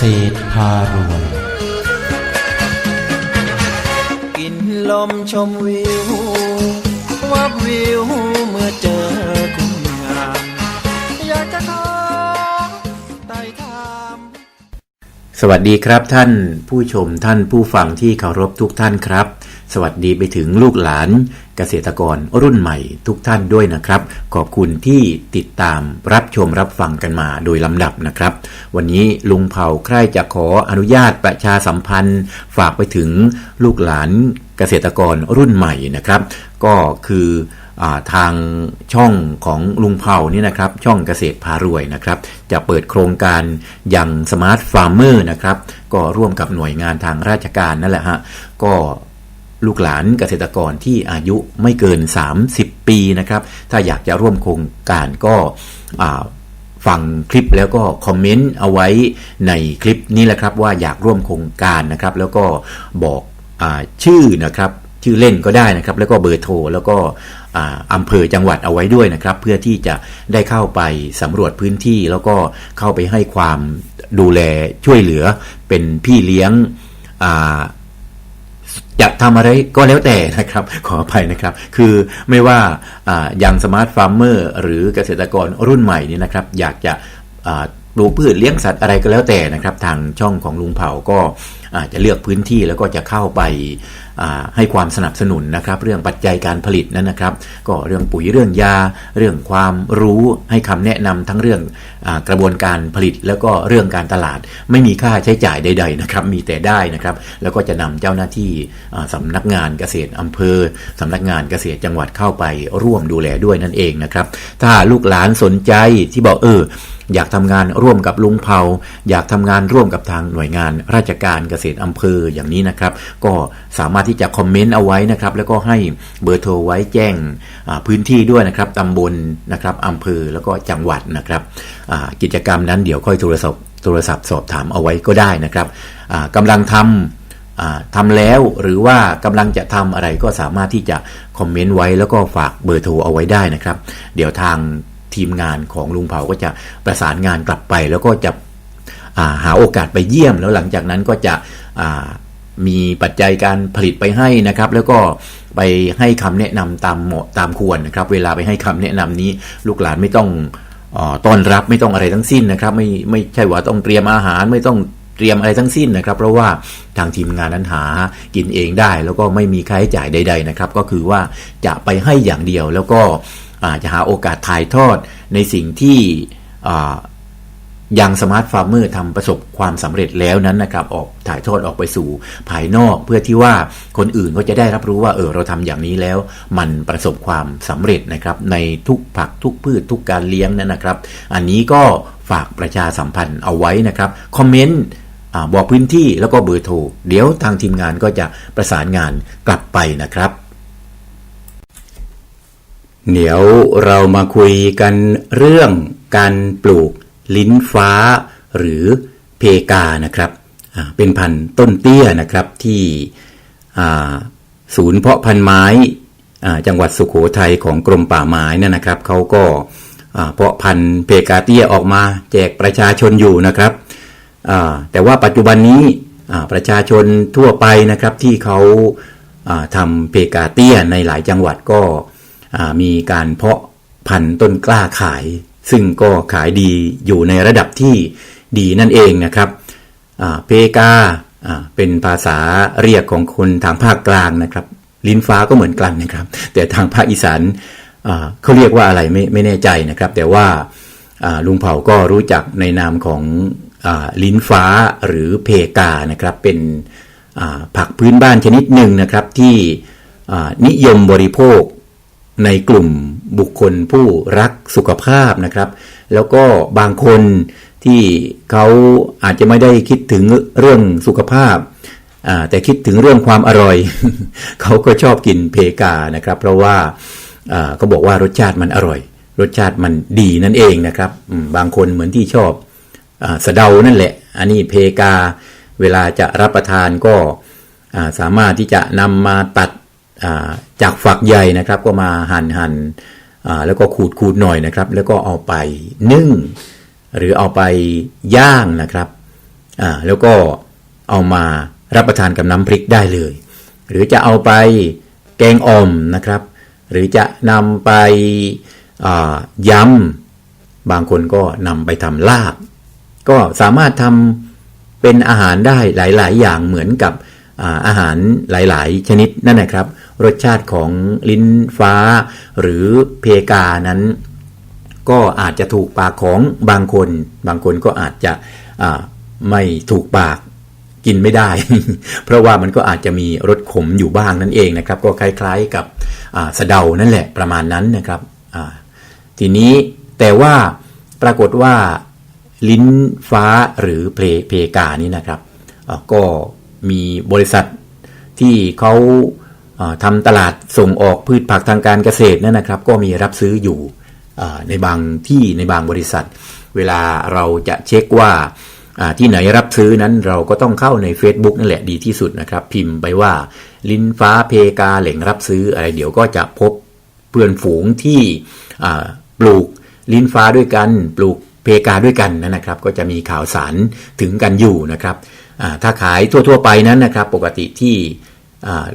ษตรพารวย กินลมชมวิว วับวิวเมื่อเจอคุณงามอยากจะขอไต่ถามสวัสดีครับท่านผู้ชมท่านผู้ฟังที่เคารพทุกท่านครับ สวัสดีไปถึงลูกหลานเกษตรกรรุ่นใหม่ทุกท่านด้วยนะครับ ขอบคุณที่ติดตามรับชมรับฟังกันมาโดยลำดับนะครับ วันนี้ลุงเผาใคร่จะขออนุญาตประชาสัมพันธ์ ฝากไปถึงลูกหลานเกษตรกรรุ่นใหม่นะครับ ก็คือทางช่องของลุงเผานี่นะครับ ช่องเกษตรพารวยนะครับ จะเปิดโครงการยังสมาร์ทฟาร์มเมอร์นะครับ ก็ร่วมกับหน่วยงานทางราชการนั่นแหละฮะก็ ลูกหลานเกษตรกรที่อายุไม่เกิน 30 ปีนะครับ ถ้าอยากจะร่วมโครงการก็ฟังคลิปแล้วก็คอมเมนต์เอาไว้ในคลิปนี้แหละครับว่าอยากร่วมโครงการนะครับ แล้วก็บอกอชื่อนะครับชื่อเล่นก็ได้นะครับ แล้วก็เบอร์โทรแล้วก็อำเภอจังหวัดเอาไว้ด้วยนะครับ เพื่อที่จะได้เข้าไปสำรวจพื้นที่ แล้วก็เข้าไปให้ความดูแลช่วยเหลือเป็นพี่เลี้ยง อยากทำอะไรก็แล้วแต่นะครับ ขออภัยนะครับ คือไม่ว่าอ่ายังสมาร์ทฟาร์มเมอร์หรือเกษตรกรรุ่นใหม่นี่นะครับ อยากจะอ่าปลูกพืชเลี้ยงสัตว์อะไรก็แล้วแต่นะครับ ทางช่องของลุงเผาก็อาจจะเลือกพื้นที่แล้วก็จะเข้าไป ให้ความสนับสนุนนะครับ เรื่องปัจจัยการผลิตนั้นนะครับ ก็เรื่องปุ๋ยเรื่องยา เรื่องความรู้ให้คำแนะนำทั้งเรื่องอกระบวนการผลิตแล้วก็เรื่องการตลาด ไม่มีค่าใช้จ่ายใด ๆนะครับ มีแต่ได้นะครับ แล้วก็จะนำเจ้าหน้าที่อ่าสำนักงานเกษตรอำเภอสำนักงานเกษตรจังหวัดเข้าไปร่วมดูแลด้วยนั่นเองนะครับ ถ้าลูกหลานสนใจที่บอกเออ อยากทำงานร่วมกับลุงเผาอยากทำงานร่วมกับทางหน่วยงาน ราชการเกษตรอำเภออย่างนี้นะครับ ก็สามารถที่จะคอมเมนต์เอาไว้นะครับ แล้วก็ให้เบอร์โทรไว้แจ้งพื้นที่ด้วยนะครับตำบลนะครับอำเภอแล้วก็จังหวัดนะครับกิจกรรมนั้นเดี๋ยวค่อยโทรศัพท์โทรศัพท์สอบถามเอาไว้ก็ได้นะครับกำลังทำทำแล้วหรือว่ากำลังจะทำอะไรก็สามารถที่จะคอมเมนต์ไว้แล้วก็ฝากเบอร์โทรเอาไว้ได้นะครับ เดี๋ยวทาง ทีมงานของลุงเผาก็จะประสานงานกลับไป แล้วก็จะาหาโอกาสไปเยี่ยม แล้วหลังจากนั้นก็จะมีปัจจัยการผลิตไปให้นะครับ แล้วก็ไปให้คำแนะนำตามเหมาะตามควรนะครับ เวลาไปให้คำแนะนำนี้ลูกหลานไม่ต้องอต้อนรับไม่ต้องอะไรทั้งสิ้นนะครับ ไม่ไม่ใช่ว่าต้องเตรียมอาหารไม่ต้องเตรียมอะไรทั้งสิ้นนะครับ เพราะว่าทางทีมงานนั้นหากินเองได้ แล้วก็ไม่มีค่าใช้จ่ายใด ๆนะครับ ก็คือว่าจะไปให้อย่างเดียวแล้วก็ อาจจะหาโอกาสถ่ายทอดในสิ่งที่ยังสมาร์ทฟาร์มเมอร์ทำประสบความสำเร็จแล้วนั้นนะครับออกถ่ายทอดออกไปสู่ภายนอกเพื่อที่ว่าคนอื่นก็จะได้รับรู้ว่าเออเราทำอย่างนี้แล้ว มันประสบความสำเร็จนะครับในทุกผักทุกพืชทุกการเลี้ยงนั่นนะครับ อันนี้ก็ฝากประชาสัมพันธ์เอาไว้นะครับคอมเมนต์บอกพื้นที่แล้วก็เบอร์โทรเดี๋ยวทางทีมงานก็จะประสานงานกลับไปนะครับ เดี๋ยวเรามาคุยกันเรื่องการปลูกลิ้นฟ้า หรือเพกานะครับ เป็นพันธุ์ต้นเตี้ยนะครับที่ศูนย์เพาะพันธุ์ไม้จังหวัดสุขโขทัยของกรมป่าไม้นั่นนะครับเขาก็เพาะพันธุ์เพกาเตี้ยออกมาแจกประชาชนอยู่นะครับแต่ว่าปัจจุบันนี้ประชาชนทั่วไปนะครับที่เขาทำเพกาเตี้ยในหลายจังหวัดก็ มีการเพาะพันธุ์ต้นกล้าขาย ซึ่งก็ขายดีอยู่ในระดับที่ดีนั่นเองนะครับเพกาาเป็นภาษาเรียกของคนทางภาคกลางนะครับ ลิ้นฟ้าก็เหมือนกันนะครับ แต่ทางภาคอีสานเขาเรียกว่าอะไรไม่ไม่แน่ใจนะครับ แต่ว่าลุงเผาก็รู้จักในนามของอลิ้นฟ้าหรือเพกานะครับ เป็นผักพื้นบ้านชนิดหนึ่งนะครับที่นิยมบริโภค ในกลุ่มบุคคลผู้รักสุขภาพนะครับ แล้วก็บางคนที่เขาอาจจะไม่ได้คิดถึงเรื่องสุขภาพ แต่คิดถึงเรื่องความอร่อย เขาก็ชอบกินเพกานะครับ เพราะว่าเขาบอกว่ารสชาติมันอร่อย รสชาติมันดีนั่นเองนะครับ บางคนเหมือนที่ชอบอสะเดานั่นแหละ อันนี้เพกาเวลาจะรับประทานก็สามารถที่จะนำมาตัด จากฝักใหญ่นะครับก็มาหั่นหั่นอ่าแล้วก็ขูดขูดหน่อยนะครับ แล้วก็เอาไปนึ่ง หรือเอาไปย่างนะครับแล้วก็เอามารับประทานกับน้ำพริกได้เลย หรือจะเอาไปแกงอ่อมนะครับ หรือจะนำไปยำบางคนก็นำไปทำลาบ ก็สามารถทำเป็นอาหารได้หลาย ๆ อย่างเหมือนกับอาอาหารหลาย ๆ ชนิดนั่นนะครับ รสชาติของลิ้นฟ้า หรือเพกานั้น ก็อาจจะถูกปากของบางคน บางคนก็อาจจะไม่ถูกปากกินไม่ได้ เพราะว่ามันก็อาจจะมีรสขมอยู่บ้างนั่นเองนะครับ ก็คล้ายๆกับอ่าสะเดานั่นแหละประมาณนั้นนะครับทีนี้แต่ว่าปรากฏว่าลิ้นฟ้าหรือเพลเพกานี่นะครับก็มีบริษัทที่เขา อ่าทำตลาดส่งออกพืชผักทางการเกษตรนั่นนะครับ ก็มีรับซื้ออยู่ในบางที่ในบางบริษัท เวลาเราจะเช็คว่าที่ไหนรับซื้อนั้นเราก็ต้องเข้าใน Facebook นั่นแหละดีที่สุดนะครับ พิมพ์ไปว่า ลิ้นฟ้าเพกาเหล่งรับซื้ออะไรเดี๋ยวก็จะพบเพื่อนฝูงที่ปลูกลิ้นฟ้าด้วยกัน ปลูกเพกาด้วยกันนะครับ ก็จะมีข่าวสารถึงกันอยู่นะครับถ้าขายทั่ว ๆ ไปนั้นนะครับ ปกติที่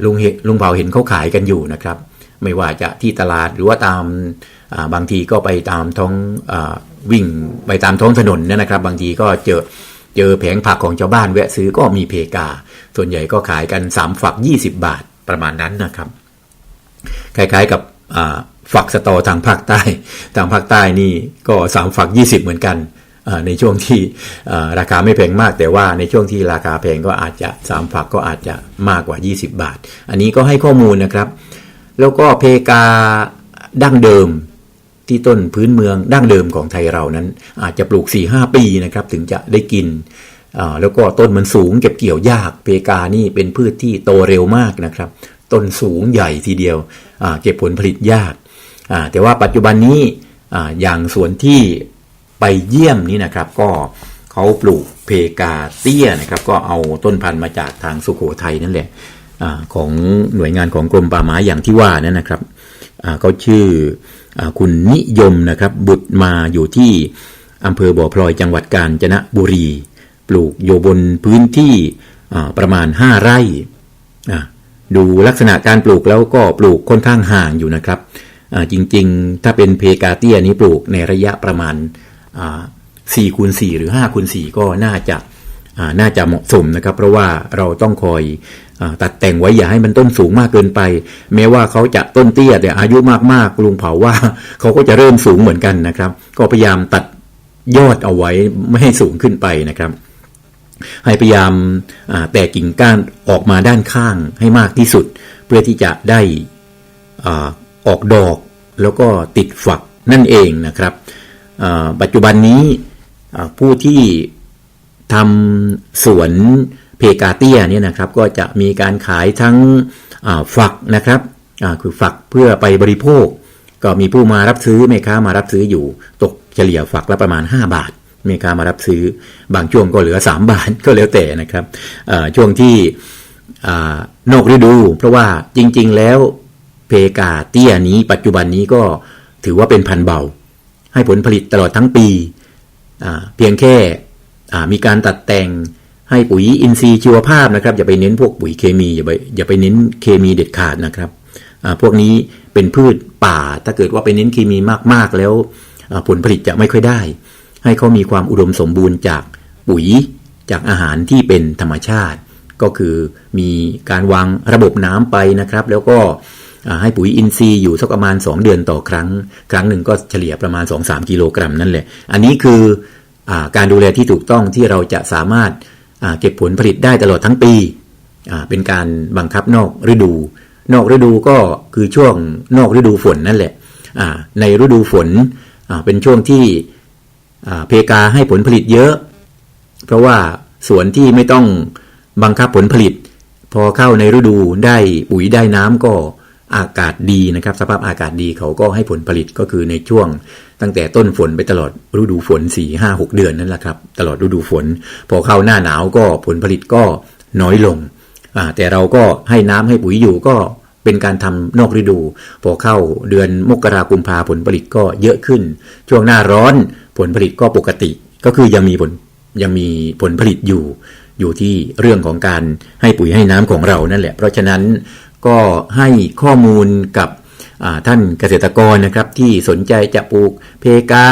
ลุงเห็นลุงเผาเห็นเขาขายกันอยู่นะครับ ไม่ว่าจะที่ตลาดหรือว่าตามาบางทีก็ไปตามท้องอวิ่งไปตามท้องถนนนนะครับ บางทีก็เจอเจอแผงผักของชาวบ้านแวะซื้อก็มีเพกา ส่วนใหญ่ก็ขายกัน 3 ฝัก 20 บาทประมาณนั้นนะครับ คล้ายๆกับฝักสตอทางภาคใต้ ทางภาคใต้นี่ก็ 3 ฝัก 20 เหมือนกัน ในช่วงที่ราคาไม่แพงมาก แต่ว่าในช่วงที่ราคาแพงก็อาจจะ 3 ฝักก็อาจจะมากกว่า 20 บาท อันนี้ก็ให้ข้อมูลนะครับ แล้วก็เพกาดั้งเดิมที่ต้นพื้นเมืองดั้งเดิมของไทยเรานั้น อาจจะปลูก 4-5 ปีนะครับถึงจะได้กินแล้วก็ต้นมันสูงเก็บเกี่ยวยากเพกานี่เป็นพืชที่โตเร็วมากนะครับ ต้นสูงใหญ่ทีเดียวเก็บผลผลิตยากแต่ว่าปัจจุบันนี้อ่าอย่างสวนที่ ไปเยี่ยมนี่นะครับก็เขาปลูกเพกาเตี้ยนะครับก็เอาต้นพันธุ์มาจากทางสุโขทัยนั่นแหละอาของหน่วยงานของกรมป่าไม้อย่างที่ว่านั่นนะครับเขาชื่ออคุณนิยมนะครับบุตรมาอยู่ที่อำเภอบ่อพลอยจังหวัดกาญจนบุรี ปลูกโยบนพื้นที่ประมาณ 5 ไร่ดูลักษณะการปลูกแล้วก็ปลูกค่อนข้างห่างอยู่นะครับจริงๆ ถ้าเป็นเพกาเตียนี้ปลูกในระยะประมาณ อ่คูณ4หรือ5คูณ4ก็น่าจะน่าจะเหมาะสมนะครับ เพราะว่าเราต้องคอยอตัดแต่งไว้อย่าให้มันต้นสูงมากเกินไป แม้ว่าเขาจะต้นเตี้ยแต่อายุมากๆลุงเผาว่าเขาก็จะเริ่มสูงเหมือนกันนะครับ ก็พยายามตัดยอดเอาไว้ไม่ให้สูงขึ้นไปนะครับให้พยายามแตกกิ่งก้านออกมาด้านข้างให้มากที่สุด เพื่อที่จะได้ออกดอกแล้วก็ติดฝักนั่นเองนะครับ ปัจจุบันนี้ผู้ที่ทำสวนเพกาเตียเนี่ยนะครับก็จะมีการขายทั้งฝักนะครับคือฝักเพื่อไปบริโภค ก็มีผู้มารับซื้อแม่ค้ามารับซื้ออยู่ตกเฉลี่ยฝักละประมาณ 5 บาทแม่ค้ามารับซื้อบางช่วงก็เหลือ 3 บาทก็แล้วแต่นะครับช่วงที่นอกฤดู เพราะว่าจริงๆแล้วเพกาเตี้ยนี้ปัจจุบันนี้ก็ถือว่าเป็นพันเบา ให้ผลผลิตตลอดทั้งปี เพียงแค่มีการตัดแต่งให้ปุ๋ยอินทรีย์ชีวภาพนะครับ อย่าไปเน้นพวกปุ๋ยเคมีอย่าไปอย่าไปเน้นเคมีเด็ดขาดนะครับพวกนี้เป็นพืชป่า ถ้าเกิดว่าไปเน้นเคมีมากๆแล้วผลผลิตจะไม่ค่อยได้ ให้เขามีความอุดมสมบูรณ์จากปุ๋ยจากอาหารที่เป็นธรรมชาติ ก็คือมีการวางระบบน้ำไปนะครับ แล้วก็ ให้ปุ๋ยอินทรีย์อยู่สักประมาณ 2 เดือนต่อครั้ง ครั้งหนึ่งก็เฉลี่ยประมาณ 2-3 กิโลกรัมนั่นแหละ อันนี้คืออการดูแลที่ถูกต้องที่เราจะสามารถเก็บผลผลิตได้ตลอดทั้งปี เป็นการบังคับนอกฤดู นอกฤดูก็คือช่วงนอกฤดูฝนนั่นแหละ ในฤดูฝนเป็นช่วงที่เพกาให้ผลผลิตเยอะ เพราะว่าสวนที่ไม่ต้องบังคับผลผลิต พอเข้าในฤดูได้ปุ๋ยได้น้ำก็ อากาศดีนะครับ สภาพอากาศดีเขาก็ให้ผลผลิตก็คือในช่วง ตั้งแต่ต้นฝนไปตลอดฤดูฝน 4 5 6 เดือนนั่นแหละครับ ตลอดฤดูฝน พอเข้าหน้าหนาวก็ผลผลิตก็น้อยลงแต่เราก็ให้น้ำให้ปุ๋ยอยู่ก็เป็นการทำนอกฤดู พอเข้าเดือนมกรากุมภาผลผลิตก็เยอะขึ้น ช่วงหน้าร้อนผลผลิตก็ปกติ ก็คือยังมีผลยังมีผลผลิตอยู่ อยู่ที่เรื่องของการให้ปุ๋ยให้น้ำของเรานั่นแหละ เพราะฉะนั้น ก็ให้ข้อมูลกับท่านเกษตรกรนะครับที่สนใจจะปลูกเพกา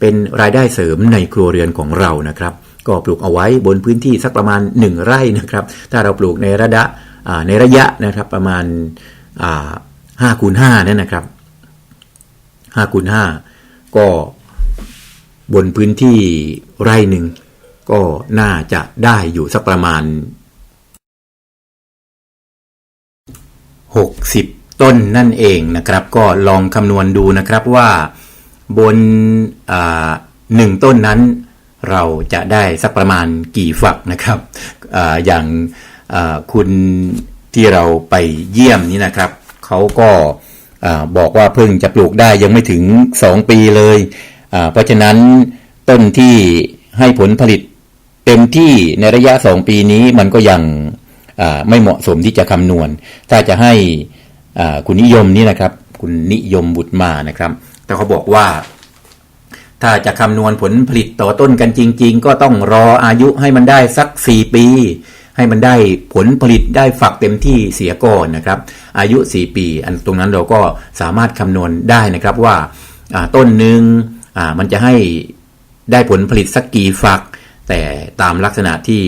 เป็นรายได้เสริมในครัวเรือนของเรานะครับ ก็ปลูกเอาไว้บนพื้นที่สักประมาณ 1 ไร่นะครับ ถ้าเราปลูกในระยะในระยะนะครับประมาณห้าคูณห้านั่นนะครับห้าคูณห้าก็บนพื้นที่ไร่หนึ่งก็น่าจะได้อยู่สักประมาณ 60 ต้นนั่นเองนะครับ ก็ลองคำนวณดูนะครับว่าบนหนึ่งต้นนั้นเราจะได้สักประมาณกี่ฝักนะครับออย่างคุณที่เราไปเยี่ยมนี่นะครับ เขาก็บอกว่าเพิ่งจะปลูกได้ยังไม่ถึง 2 ปีเลย เพราะฉะนั้นต้นที่ให้ผลผลิตเต็มที่ในระยะ 2 ปีนี้มันก็ยัง ไม่เหมาะสมที่จะคำนวณ ถ้าจะให้คุณนิยมนี่นะครับ คุณนิยมบุตรมานะครับ แต่เขาบอกว่า ถ้าจะคำนวณผลผลิตต่อต้นกันจริง ๆ ก็ต้องรออายุให้มันได้สัก 4 ปี ให้มันได้ผลผลิตได้ฝักเต็มที่เสียก่อนนะครับ อายุ 4 ปี อันตรงนั้นเราก็สามารถคำนวณได้นะครับว่าต้นหนึ่งมันจะให้ได้ผลผลิตสักกี่ฝัก แต่ตามลักษณะที่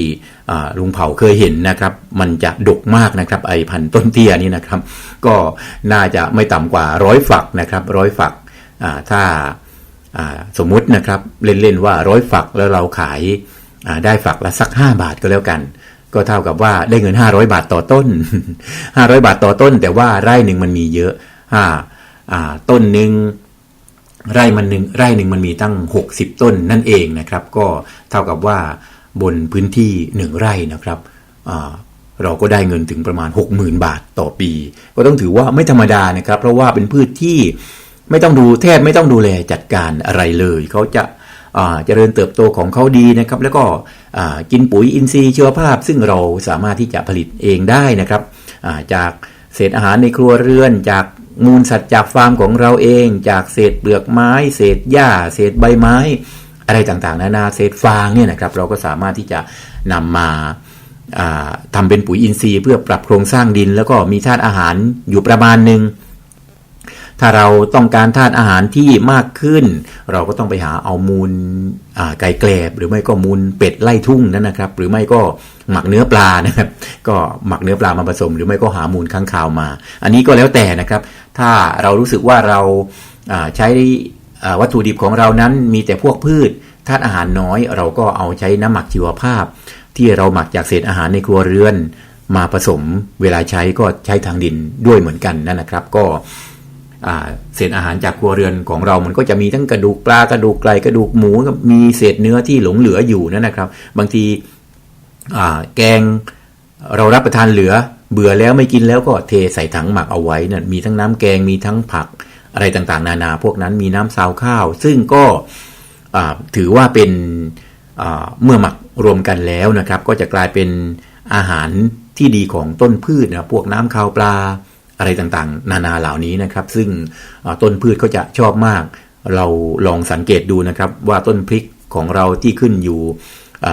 ลุงเผาเคยเห็นนะครับ มันจะดกมากนะครับ ไอพันธุ์ต้นเตี้ยนี่นะครับ ก็น่าจะไม่ต่ำกว่าร้อยฝักนะครับร้อยฝักถ้าสมมุตินะครับเล่นๆว่าร้อยฝักแล้วเราขายได้ฝักละสัก 5 บาทก็แล้วกัน ก็เท่ากับว่าได้เงิน 500 บาทต่อต้น 500 บาทต่อต้น แต่ว่าไร่หนึ่งมันมีเยอะอ่าอ่าต้นหนึ่ง ไร่มันหนึ่งไร่หนึ่งมันมีตั้ง 60 ต้นนั่นเองนะครับ ก็เท่ากับว่าบนพื้นที่ 1 ไร่นะครับเราก็ได้เงินถึงประมาณ 60,000 บาทต่อปี ก็ต้องถือว่าไม่ธรรมดานะครับ เพราะว่าเป็นพืชที่ไม่ต้องดูแทบไม่ต้องดูแลจัดการอะไรเลยเขาจะเจริญเติบโตของเขาดีนะครับ แล้วก็กินปุ๋ยอินทรีย์ชีวภาพ ซึ่งเราสามารถที่จะผลิตเองได้นะครับจากเศษอาหารในครัวเรือนจาก มูลสัตว์จากฟาร์มของเราเองจากเศษเปลือกไม้ เศษหญ้า เศษใบไม้ อะไรต่างๆ นานาเศษฟางเนี่ยนะครับ เราก็สามารถที่จะนำมาาทำเป็นปุ๋ยอินทรีย์ เพื่อปรับโครงสร้างดิน แล้วก็มีธาตุอาหารอยู่ประมาณหนึ่ง ถ้าเราต้องการธาตุอาหารที่มากขึ้น เราก็ต้องไปหาเอามูลไก่แกลบ หรือไม่ก็มูลเป็ดไล่ทุ่งนั่นนะครับ หรือไม่ก็หมักเนื้อปลานะครับก็หมักเนื้อปลามาผสม หรือไม่ก็หามูลค้างคาวมา อันนี้ก็แล้วแต่นะครับ ถ้าเรารู้สึกว่าเราใช้วัตถุดิบของเรานั้นมีแต่พวกพืชธาตุอาหารน้อยเราก็เอาใช้น้ำหมักชีวภาพ ที่เราหมักจากเศษอาหารในครัวเรือน มาผสมเวลาใช้ก็ใช้ทางดินด้วยเหมือนกันนั่นนะครับ ก็ เศษอาหารจากครัวเรือนของเรา มันก็จะมีทั้งกระดูกปลากระดูกไก่กระดูกหมูมีเศษเนื้อที่หลงเหลืออยู่นั่นนะครับ บางทีแกงเรารับประทานเหลือ เบื่อแล้วไม่กินแล้วก็เทใส่ถังหมักเอาไว้นั่นมีทั้งน้ำแกงมีทั้งผักอะไรต่างๆ นานา พวกนั้นมีน้ำซาวข้าว ซึ่งก็ถือว่าเป็นเมื่อหมักรวมกันแล้วนะครับ ก็จะกลายเป็นอาหารที่ดีของต้นพืชนะพวกน้ำข้าวปลา อะไรต่างๆ นานาเหล่านี้นะครับ ซึ่งต้นพืชเขาจะชอบมาก เราลองสังเกตดูนะครับ ว่าต้นพริกของเราที่ขึ้นอยู่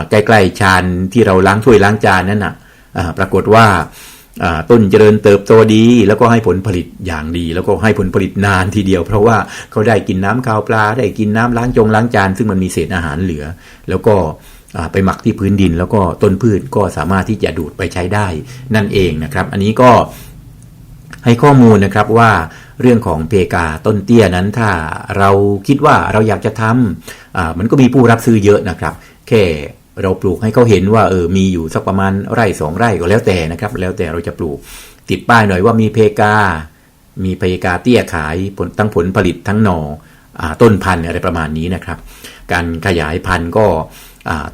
ใกล้ๆชานที่เราล้างถ้วยล้างจานนั่นนะอ่าปรากฏว่าต้นเจริญเติบโตดี แล้วก็ให้ผลผลิตอย่างดี แล้วก็ให้ผลผลิตนานทีเดียว เพราะว่าเขาได้กินน้ำข้าวปลาได้กินน้ำล้างจงล้างจาน ซึ่งมันมีเศษอาหารเหลือ แล้วก็ไปหมักที่พื้นดิน แล้วก็ต้นพืชก็สามารถที่จะดูดไปใช้ได้นั่นเองนะครับ อันนี้ก็ ให้ข้อมูลนะครับว่าเรื่องของเพกาต้นเตี้ยนั้นถ้าเราคิดว่าเราอยากจะทำมันก็มีผู้รับซื้อเยอะนะครับ แค่เราปลูกให้เขาเห็นว่าเออมีอยู่สักประมาณไร่สองไร่ก็แล้วแต่นะครับ แล้วแต่เราจะปลูกติดป้ายหน่อยว่ามีเพกา มีเพกาเตี้ยขายผลทั้งผลผลิตทั้งหน่ออาต้นพันธุ์อะไรประมาณนี้นะครับ การขยายพันธุ์ก็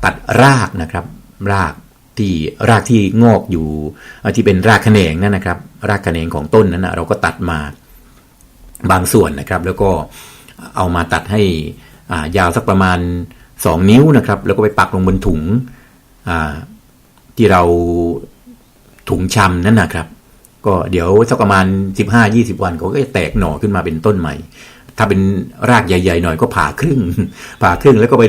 ตัดรากนะครับ ราก ที่รากที่งอกอยู่ที่เป็นรากแขนงนั่นนะครับ รากแขนงของต้นนั้นนะเราก็ตัดมาบางส่วนนะครับ แล้วก็เอามาตัดให้ายาวสักประมาณ 2 นิ้วนะครับ แล้วก็ไปปักลงบนถุงที่เราถุงชำนั่นนะครับ ก็เดี๋ยวสักประมาณ 15-20 วันเขาก็จะแตกหน่อขึ้นมาเป็นต้นใหม่ ถ้าเป็นรากใหญ่ ๆ หน่อยก็ผ่าครึ่ง ผ่าครึ่งแล้วก็ไป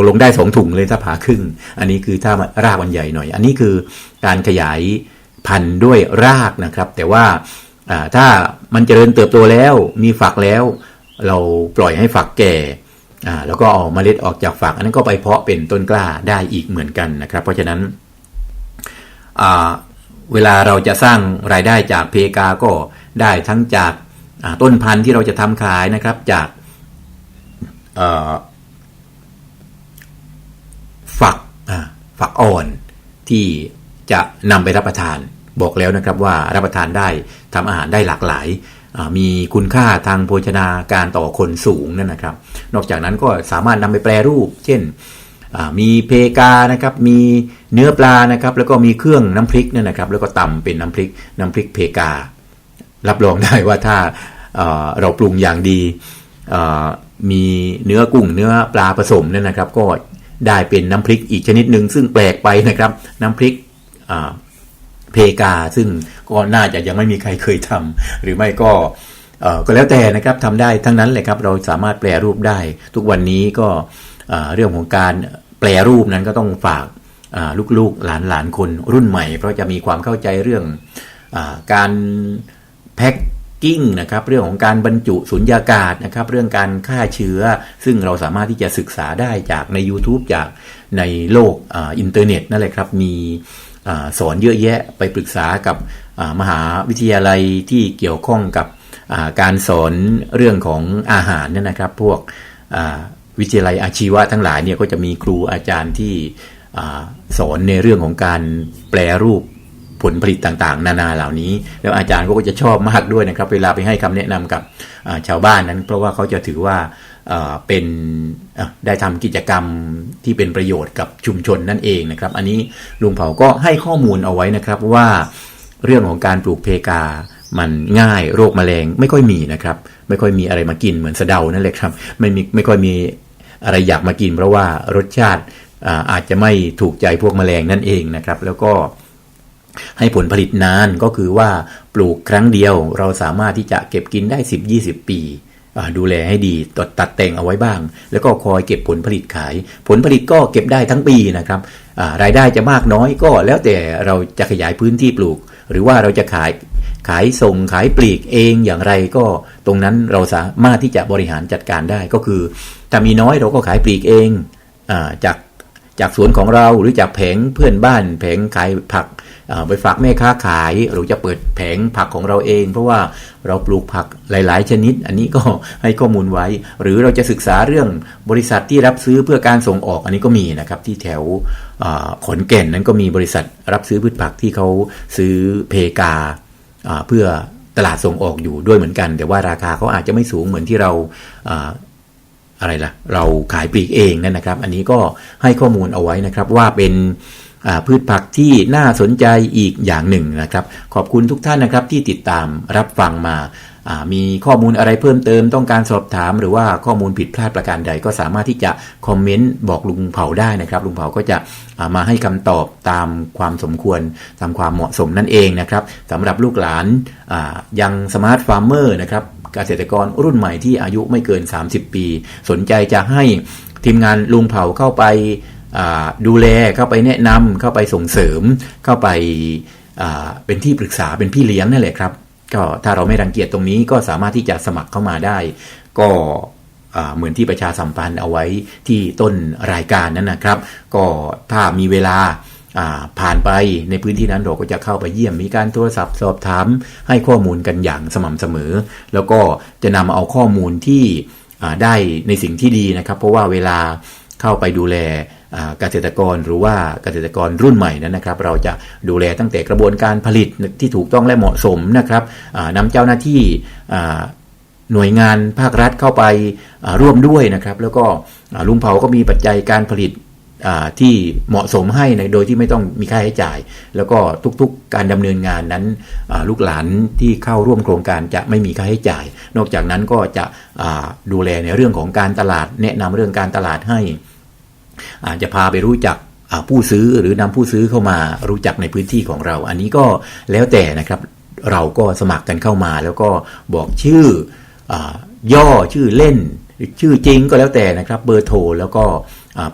กลงได้สองถุงเลยถ้าผ่าครึ่ง อันนี้คือถ้ารากมันใหญ่หน่อย อันนี้คือการขยายพันธุ์ด้วยรากนะครับ แต่ว่าถ้ามันเจริญเติบโตแล้วมีฝักแล้ว เราปล่อยให้ฝักแก่แล้วก็เอาเมล็ดออกจากฝัก อันนั้นก็ไปเพาะเป็นต้นกล้าได้อีกเหมือนกันนะครับ เพราะฉะนั้นเวลาเราจะสร้างรายได้จากเพกาก็ได้ทั้งจากต้นพันธุ์ที่เราจะทำขายนะครับจากเอ่อฝัก อ่าฝักอ่อนที่จะนำไปรับประทาน บอกแล้วนะครับว่ารับประทานได้ทำอาหารได้หลากหลาย มีคุณค่าทางโภชนาการต่อคนสูงนั่นนะครับ นอกจากนั้นก็สามารถนำไปแปรรูป เช่นมีเพกานะครับ มีเนื้อปลานะครับ แล้วก็มีเครื่องน้ำพริกนี่ยนะครับ แล้วก็ตำเป็นน้ำพริกน้ำพริกเพกา รับรองได้ว่าถ้าเราปรุงอย่างดีมีเนื้อกุ้งเนื้อปลาผสมเนี่ยนะครับ ก็ ได้เป็นน้ำพริกอีกชนิดหนึ่งซึ่งแปลกไปนะครับ น้ำพริกเพกา ซึ่งก็น่าจะยังไม่มีใครเคยทำหรือไม่ก็ก็แล้วแต่นะครับทำได้ทั้งนั้นเลยครับเราสามารถแปลรูปได้ ทุกวันนี้ก็เรื่องของการแปลรูปนั้นก็ต้องฝากลูกๆหลานๆคนรุ่นใหม่ เพราะจะมีความเข้าใจเรื่องอการแพ็ก กิ้งนะครับเรื่องของการบรรจุสุญญากาศนะครับเรื่องการฆ่าเชื้อ ซึ่งเราสามารถที่จะศึกษาได้จากใน YouTube จากในโลกอ,อินเทอร์เน็ตนั่นแหละครับมีอสอนเยอะแยะไปปรึกษากับมหาวิทยาลัยที่เกี่ยวข้องกับาการสอนเรื่องของอาหารเนี่ยนะครับ พวกวิทยาลัยอาชีวะทั้งหลายเนี่ยก็จะมีครูอาจารย์ที่อสอนในเรื่องของการแปลรูป ผลผลิตต่างๆ นานาเหล่านี้ แล้วอาจารย์ก็จะชอบมากด้วยนะครับ เวลาไปให้คำแนะนำกับชาวบ้านนั้น เพราะว่าเขาจะถือว่าเป็นได้ทำกิจกรรมที่เป็นประโยชน์กับชุมชนนั่นเองนะครับ อันนี้ลุงเผาก็ให้ข้อมูลเอาไว้นะครับว่าเรื่องของการปลูกเพกา มันง่ายโรคแมลงไม่ค่อยมีนะครับ ไม่ค่อยมีอะไรมากินเหมือนสะเดานั่นแหละครับ ไม่มีไม่ค่อยมีอะไรอยากมากิน เพราะว่ารสชาติอาอาจจะไม่ถูกใจพวกแมลงนั่นเองนะครับ แล้วก็ ให้ผลผลิตนานก็คือว่าปลูกครั้งเดียวเราสามารถที่จะเก็บกินได้ 10-20 ปี ดูแลให้ดีตัดตัดแต่งเอาไว้บ้าง แล้วก็คอยเก็บผลผลิตขาย ผลผลิตก็เก็บได้ทั้งปีนะครับรายได้จะมากน้อยก็แล้วแต่เราจะขยายพื้นที่ปลูก หรือว่าเราจะขายขายส่งขายปลีกเองอย่างไรก็ตรงนั้นเราสามารถที่จะบริหารจัดการได้ก็คือถ้ามีน้อยเราก็ขายปลีกเองอจากจากสวนของเราหรือจากแผงเพื่อนบ้านแผงขายผัก ไปฝากแม่ค้าขาย หรือจะเปิดแผงผักของเราเอง เพราะว่าเราปลูกผักหลาย ๆ ชนิด อันนี้ก็ให้ข้อมูลไว้ หรือเราจะศึกษาเรื่องบริษัทที่รับซื้อเพื่อการส่งออกอันนี้ก็มีนะครับที่แถวขอนแก่นนั้นก็มีบริษัทรับซื้อพืชผักที่เขาซื้อเพกาเพื่อตลาดส่งออกอยู่ด้วยเหมือนกัน แต่ว่าราคาเขาอาจจะไม่สูงเหมือนที่เราอะไรล่ะ เราขายปลีกเองนั่นนะครับ อันนี้ก็ให้ข้อมูลเอาไว้นะครับว่าเป็น พืชผักที่น่าสนใจอีกอย่างหนึ่งนะครับ ขอบคุณทุกท่านนะครับที่ติดตามรับฟังมามีข้อมูลอะไรเพิ่มเติมต้องการสอบถาม หรือว่าข้อมูลผิดพลาดประการใดก็สามารถที่จะคอมเมนต์บอกลุงเผาได้นะครับ ลุงเผาก็จะามาให้คำตอบตามความสมควรตามความเหมาะสมนั่นเองนะครับสำหรับลูกหลานายังสมาร์ทฟาร์มเมอร์นะครับเกษตรกรรุ่นใหม่ที่อายุไม่เกิน 30 ปี สนใจจะให้ทีมงานลุงเผาเข้าไป ดูแลเข้าไปแนะนำเข้าไปส่งเสริม เข้าไปเป็นที่ปรึกษาเป็นพี่เลี้ยงนั่นแหละครับ ก็ถ้าเราไม่รังเกียจตรงนี้ก็สามารถที่จะสมัครเข้ามาได้ ก็เหมือนที่ประชาสัมพันธ์เอาไว้ที่ต้นรายการนั้นนะครับ ก็ถ้ามีเวลาผ่านไปในพื้นที่นั้นเราก็จะเข้าไปเยี่ยมมีการโทรศัพท์สอบถาม ให้ข้อมูลกันอย่างสม่ำเสมอ แล้วก็จะนำเอาข้อมูลที่ได้ในสิ่งที่ดีนะครับ เพราะว่าเวลาเข้าไปดูแล เกษตรกรหรือว่าเกษตรกรรุ่นใหม่นั้นนะครับ เราจะดูแลตั้งแต่กระบวนการผลิตที่ถูกต้องและเหมาะสมนะครับอ่านำเจ้าหน้าที่หน่วยงานภาครัฐเข้าไปร่วมด้วยนะครับ แล้วก็ลุงเผาก็มีปัจจัยการผลิตที่เหมาะสมให้ในโดยที่ไม่ต้องมีค่าใช้จ่าย แล้วก็ทุกๆการดำเนินงานนั้นลูกหลานที่เข้าร่วมโครงการจะไม่มีค่าใช้จ่าย นอกจากนั้นก็จะดูแลในเรื่องของการตลาด แนะนำเรื่องการตลาดให้ อาจจะพาไปรู้จักผู้ซื้อหรือนำผู้ซื้อเข้ามารู้จักในพื้นที่ของเรา อันนี้ก็แล้วแต่นะครับเราก็สมัครกันเข้ามาแล้วก็บอกชื่ออย่อชื่อเล่น ชื่อจริงก็แล้วแต่นะครับเบอร์โทรแล้วก็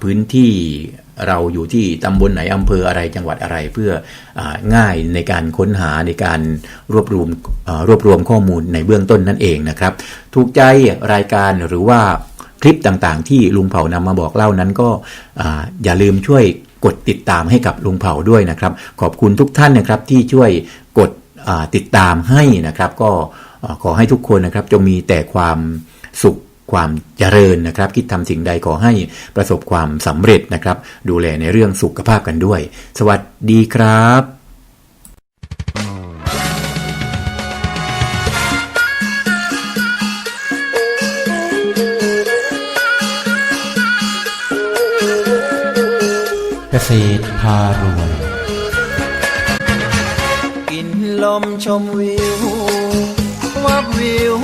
พื้นที่เราอยู่ที่ตำบลไหนอำเภออะไรจังหวัดอะไรเพื่ออง่ายในการค้นหาในการรวบรวมรวบรวมข้อมูลในเบื้องต้นนั่นเองนะครับ ถูกใจรายการหรือว่า คลิปต่างๆ ที่ลุงเผานำมาบอกเล่านั้นก็ออย่าลืมช่วยกดติดตามให้กับลุงเผาด้วยนะครับ ขอบคุณทุกท่านนะครับที่ช่วยกดติดตามให้นะครับ ก็ขอให้ทุกคนนะครับจงมีแต่ความสุขความเจริญนะครับ คิดทำสิ่งใดขอให้ประสบความสำเร็จนะครับ ดูแลในเรื่องสุขภาพกันด้วย สวัสดีครับ เกษตรพารวย กินลมชมวิว วับวิว